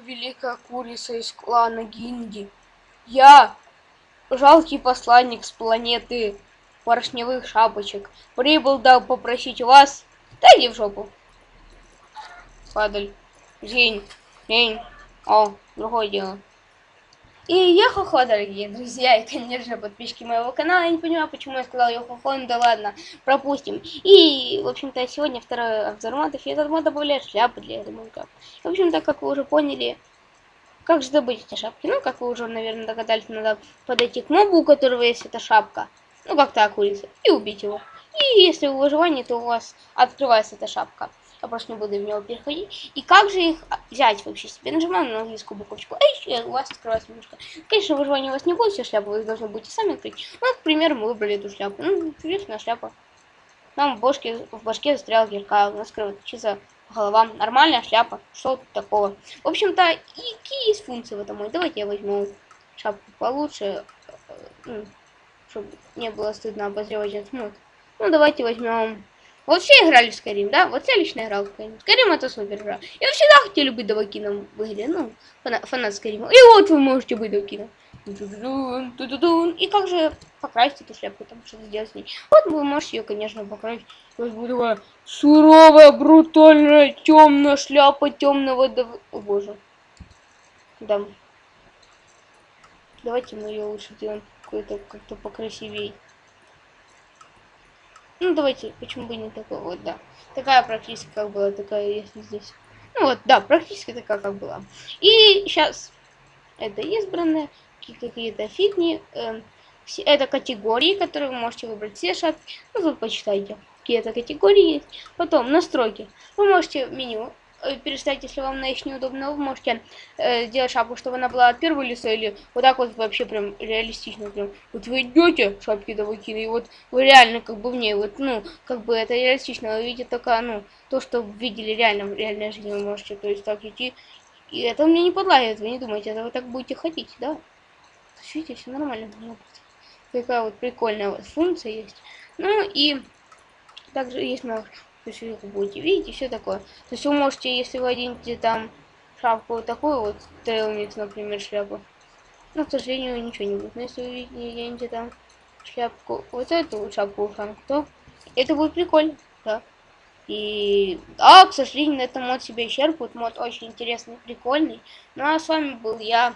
великая курица из клана Гинди. Я, жалкий посланник с планеты поршневых шапочек, прибыл да попросить вас... Да в жопу. Падаль. День. День. О, другое дело. И йо-хо-хо, дорогие друзья, и, конечно, подписчики моего канала. Я не понимаю, почему я сказал йо-хо-хо, ну да ладно, пропустим. И, в общем-то, сегодня второй обзор модов, и этот мод добавляет шляпы для модка. В общем-то, как вы уже поняли, как же добыть эти шапки? Ну, как вы уже, наверное, догадались, надо подойти к мобу, у которого есть эта шапка. Ну, как так, улица. И убить его. И если вы выживание, то у вас открывается эта шапка. Я просто не буду в него переходить. И как же их взять вообще? Себе нажимаем на английскую буковочку. А еще у вас открывается немножко. Конечно, выживание у вас не будет все шляпы, вы должны будете сами открыть. Ну, к примеру, мы выбрали эту шляпу. Ну, интересная шляпа. Нам в башке, в башке застрял кирка, у нас кровоточится голова. Нормальная шляпа. Что тут такого? В общем-то, и какие есть функции в этом? Давайте я возьму шапку получше, ну, чтобы не было стыдно обозревать этот мод. Ну, давайте возьмем вот все играли в Skyrim, да? Вот я лично играл в Skyrim. Skyrim это супер игра. И вы всегда хотели быть Давакином в игре, ну, фанат, фанат Skyrim. И вот вы можете быть Давакином. И как же покрасить эту шляпу, там что сделать с ней. Вот вы можете ее, конечно, покрасить. У вас будет такая суровая, брутальная, темная шляпа темного дав... О боже. Да. Давайте мы ее лучше сделаем какой-то как-то покрасивее. Ну, давайте, почему бы не такой вот, да. Такая практически как была, такая, если здесь. Ну вот, да, практически такая, как была. И сейчас это избранные, какие-то фитни. Э, это категории, которые вы можете выбрать все шапки. Ну, тут почитайте, какие это категории есть. Потом настройки. Вы можете меню Э, перестать, если вам на их неудобно, вы можете э, сделать шапку, чтобы она была от первого лица, или вот так вот вообще прям реалистично. Прям. Вот вы идете, шапки до выкины, и вот вы реально как бы в ней, вот, ну, как бы это реалистично, вы видите только, ну, то, что видели реально в реальной жизни, вы можете, то есть так идти. И это мне не подлагает, вы не думаете, это вы так будете ходить, да? Видите, все нормально. Такая вот прикольная вот функция есть. Ну и также есть много вы будете видеть и все такое. То есть вы можете, если вы оденете там шапку вот такую вот, трейлмикс, например, шляпу, ну, к сожалению, ничего не будет. Но если вы оденете там шляпку, вот эту шапку ушанку, то это будет прикольно, да. И да, к сожалению, на этом мод себя исчерпывает. Мод очень интересный, прикольный. Ну а с вами был я,